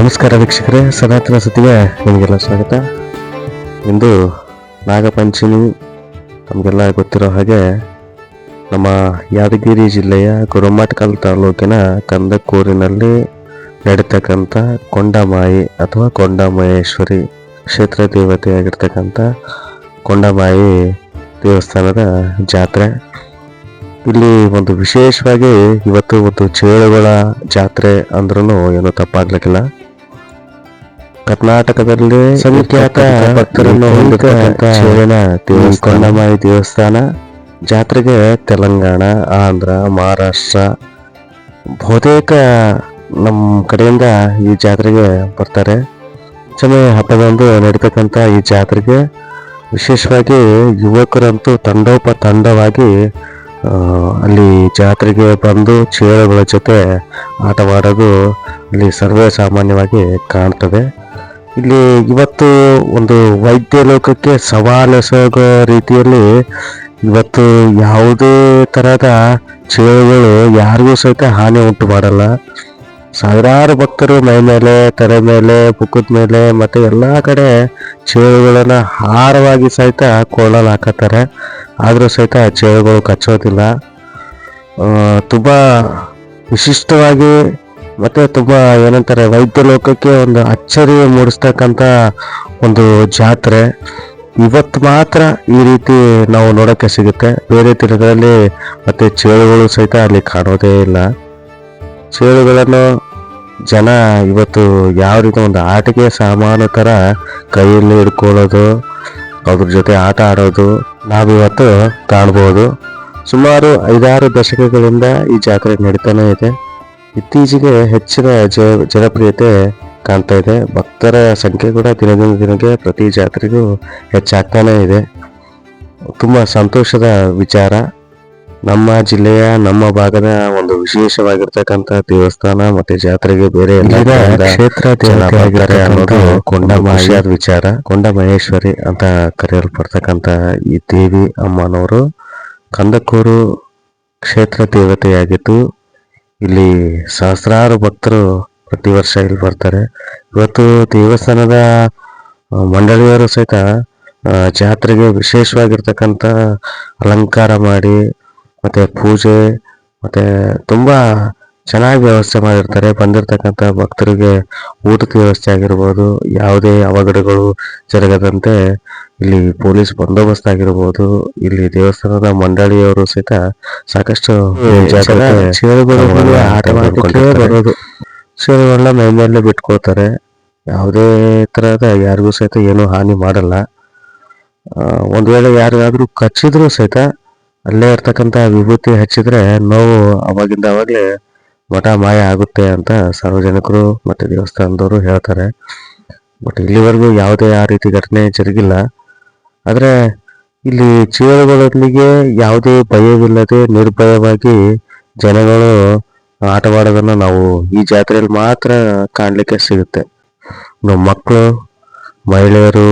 ನಮಸ್ಕಾರ ವೀಕ್ಷಕರೇ, ಸನಾತನ ಸುದ್ದಿಗೆ ನಿಮಗೆಲ್ಲ ಸ್ವಾಗತ. ಇಂದು ನಾಗಪಂಚಮಿ, ನಮಗೆಲ್ಲ ಗೊತ್ತಿರೋ ಹಾಗೆ ನಮ್ಮ ಯಾದಗಿರಿ ಜಿಲ್ಲೆಯ ಗುರುಮಠಕಲ್ ತಾಲೂಕಿನ ಕಂದಕೂರಿನಲ್ಲಿ ನಡೀತಕ್ಕಂಥ ಕೊಂಡಮಾಯಿ ಅಥವಾ ಕೊಂಡಮಹೇಶ್ವರಿ ಕ್ಷೇತ್ರ ದೇವತೆಯಾಗಿರ್ತಕ್ಕಂಥ ಕೊಂಡಮಾಯಿ ದೇವಸ್ಥಾನದ ಜಾತ್ರೆ. ಇಲ್ಲಿ ಒಂದು ವಿಶೇಷವಾಗಿ ಇವತ್ತು ಒಂದು ಚೇಳುಗಳ ಜಾತ್ರೆ ಅಂದ್ರೂ ಏನು ತಪ್ಪಾಗ್ಲಿಕ್ಕಿಲ್ಲ. ಕರ್ನಾಟಕದಲ್ಲಿ ಸಂಖ್ಯಾತ ಭಕ್ತರನ್ನು ಹೊಂದಿರತಕ್ಕಂಥ ದೇವಸ್ಥಾನ ಜಾತ್ರೆಗೆ ತೆಲಂಗಾಣ ಆಂಧ್ರ ಮಹಾರಾಷ್ಟ್ರ ಬಹುತೇಕ ನಮ್ಮ ಕಡೆಯಿಂದ ಈ ಜಾತ್ರೆಗೆ ಬರ್ತಾರೆ. ಸಮಯ ಹಬ್ಬದಂದು ನಡೀತಕ್ಕಂಥ ಈ ಜಾತ್ರೆಗೆ ವಿಶೇಷವಾಗಿ ಯುವಕರಂತೂ ತಂಡೋಪ ತಂಡವಾಗಿ ಅಲ್ಲಿ ಜಾತ್ರೆಗೆ ಬಂದು ಚೇಳುಗಳ ಜೊತೆ ಆಟವಾಡೋದು ಅಲ್ಲಿ ಸರ್ವೇ ಸಾಮಾನ್ಯವಾಗಿ ಕಾಣ್ತದೆ. ಇಲ್ಲಿ ಇವತ್ತು ಒಂದು ವೈದ್ಯ ಲೋಕಕ್ಕೆ ಸವಾಲೆಸಗೋ ರೀತಿಯಲ್ಲಿ ಇವತ್ತು ಯಾವುದೇ ತರಹದ ಚೇಳುಗಳು ಯಾರಿಗೂ ಸಹಿತ ಹಾನಿ ಉಂಟು ಮಾಡಲ್ಲ. ಸಾವಿರಾರು ಭಕ್ತರು ಮೈ ಮೇಲೆ, ತಲೆ ಮೇಲೆ ಬುಕ್ಕದ ಮೇಲೆ ಮತ್ತೆ ಎಲ್ಲ ಕಡೆ ಚೇಳುಗಳನ್ನು ಹಾರವಾಗಿ ಸಹಿತ ಕೊಳ್ಳಲು ಹಾಕತ್ತಾರೆ ಆದರೂ ಸಹಿತ ಚೇಳುಗಳು ಕಚ್ಚೋದಿಲ್ಲ. ತುಂಬ ತುಂಬಾ ವಿಶಿಷ್ಟವಾಗಿ ಮತ್ತೆ ತುಂಬಾ ಏನಂತಾರೆ, ವೈದ್ಯ ಲೋಕಕ್ಕೆ ಒಂದು ಅಚ್ಚರಿ ಮೂಡಿಸ್ತಕ್ಕಂಥ ಒಂದು ಜಾತ್ರೆ. ಇವತ್ತು ಮಾತ್ರ ಈ ರೀತಿ ನಾವು ನೋಡೋಕ್ಕೆ ಸಿಗುತ್ತೆ. ಬೇರೆ ದಿನಗಳಲ್ಲಿ ಮತ್ತೆ ಚೇಳುಗಳು ಸಹಿತ ಅಲ್ಲಿ ಕಾಣೋದೇ ಇಲ್ಲ. ಚೇಳುಗಳನ್ನು ಜನ ಇವತ್ತು ಯಾವ ರೀತಿ ಒಂದು ಆಟಿಕೆ ಸಾಮಾನು ಥರ ಕೈಯಲ್ಲಿ ಹಿಡ್ಕೊಳ್ಳೋದು ಅದ್ರ ಜೊತೆ ಆಟ ಆಡೋದು ನಾವಿವತ್ತು ಕಾಣ್ಬೋದು. ಸುಮಾರು ಐದಾರು ದಶಕಗಳಿಂದ ಈ ಜಾತ್ರೆ ನಡೀತಾನೆ ಇದೆ. ಇತ್ತೀಚೆಗೆ ಹೆಚ್ಚಿನ ಜ ಜನಪ್ರಿಯತೆ ಕಾಣ್ತಾ ಇದೆ. ಭಕ್ತರ ಸಂಖ್ಯೆ ಕೂಡ ದಿನದಿಂದ ದಿನಕ್ಕೆ ಪ್ರತಿ ಜಾತ್ರೆಗೂ ಹೆಚ್ಚಾಗ್ತಾನೆ ಇದೆ. ತುಂಬ ಸಂತೋಷದ ವಿಚಾರ. ನಮ್ಮ ಜಿಲ್ಲೆಯ ನಮ್ಮ ಭಾಗದ ಒಂದು ವಿಶೇಷವಾಗಿರ್ತಕ್ಕಂಥ ದೇವಸ್ಥಾನ ಮತ್ತೆ ಜಾತ್ರೆಗೆ ಬೇರೆ ಎಲ್ಲ ಕ್ಷೇತ್ರ ಅನ್ನೋದು ಕೊಂಡ ಖುಷಿಯಾದ ವಿಚಾರ. ಕೊಂಡ ಮಹೇಶ್ವರಿ ಅಂತ ಕರೆಯಲ್ಪಡ್ತಕ್ಕಂಥ ಈ ದೇವಿ ಅಮ್ಮನವರು ಕಂದಕೂರು ಕ್ಷೇತ್ರ ದೇವತೆಯಾಗಿದ್ದು ಇಲ್ಲಿ ಸಹಸ್ರಾರು ಭಕ್ತರು ಪ್ರತಿ ವರ್ಷ ಇಲ್ಲಿ ಬರ್ತಾರೆ. ಇವತ್ತು ದೇವಸ್ಥಾನದ ಮಂಡಳಿಯವರು ಸಹಿತ ಜಾತ್ರೆಗೆ ವಿಶೇಷವಾಗಿರ್ತಕ್ಕಂಥ ಅಲಂಕಾರ ಮಾಡಿ, ಮತ್ತೆ ಪೂಜೆ, ಮತ್ತೆ ತುಂಬಾ ಚೆನ್ನಾಗಿ ವ್ಯವಸ್ಥೆ ಮಾಡಿರ್ತಾರೆ. ಬಂದಿರತಕ್ಕಂಥ ಭಕ್ತರಿಗೆ ಊಟದ ವ್ಯವಸ್ಥೆ ಆಗಿರ್ಬೋದು ಯಾವುದೇ ಅವಘಡಗಳು ಜರಗದಂತೆ ಇಲ್ಲಿ ಪೊಲೀಸ್ ಬಂದೋಬಸ್ತ್ ಆಗಿರ್ಬೋದು ಇಲ್ಲಿ ದೇವಸ್ಥಾನದ ಮಂಡಳಿಯವರು ಸಹಿತ ಸಾಕಷ್ಟು ಬರೋದು. ಚೇಳುಗಳನ್ನ ಮೈ ಮೇಲೆ ಬಿಟ್ಕೊಳ್ತಾರೆ. ಯಾವುದೇ ತರಹದ ಯಾರಿಗೂ ಸಹಿತ ಏನು ಹಾನಿ ಮಾಡಲ್ಲ. ಒಂದು ಒಂದ್ ವೇಳೆ ಯಾರಿಗಾದ್ರೂ ಕಚ್ಚಿದ್ರು ಸಹಿತ ಅಲ್ಲೇ ಇರ್ತಕ್ಕಂಥ ವಿಭೂತಿ ಹಚ್ಚಿದ್ರೆ ನೋವು ಅವಾಗಿಂದ ಅವಾಗಲೇ ಮಠ ಮಾಯ ಆಗುತ್ತೆ ಅಂತ ಸಾರ್ವಜನಿಕರು ಮತ್ತೆ ದೇವಸ್ಥಾನದವರು ಹೇಳ್ತಾರೆ. ಬಟ್ ಇಲ್ಲಿವರೆಗೂ ಯಾವುದೇ ಆ ರೀತಿ ಘಟನೆ ಜರುಗಿಲ್ಲ. ಆದರೆ ಇಲ್ಲಿ ಚೇಳುಗಳೊಂದಿಗೆ ಯಾವುದೇ ಭಯವಿಲ್ಲದೆ ನಿರ್ಭಯವಾಗಿ ಜನಗಳು ಆಟವಾಡೋದನ್ನು ನಾವು ಈ ಜಾತ್ರೆಯಲ್ಲಿ ಮಾತ್ರ ಕಾಣಲಿಕ್ಕೆ ಸಿಗುತ್ತೆ. ನಮ್ಮ ಮಕ್ಕಳು, ಮಹಿಳೆಯರು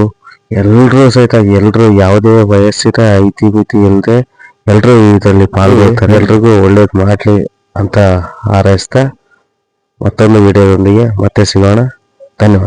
ಎಲ್ಲರೂ ಸಹಿತ ಎಲ್ಲರೂ ಯಾವುದೇ ವಯಸ್ಸಿನ ಐತಿ ಮಿತಿ ಇಲ್ಲದೆ ಎಲ್ಲರೂ ಇದರಲ್ಲಿ ಪಾಲ್ಗೊಳ್ತಾರೆ. ಎಲ್ರಿಗೂ ಒಳ್ಳೇದು ಮಾಡ್ಲಿ. ಅಂತ ಹಾರೈಸ್ತಾ ಮತ್ತೊಂದು ವಿಡಿಯೋದೊಂದಿಗೆ ಮತ್ತೆ ಸಿಗೋಣ. ಧನ್ಯವಾದ.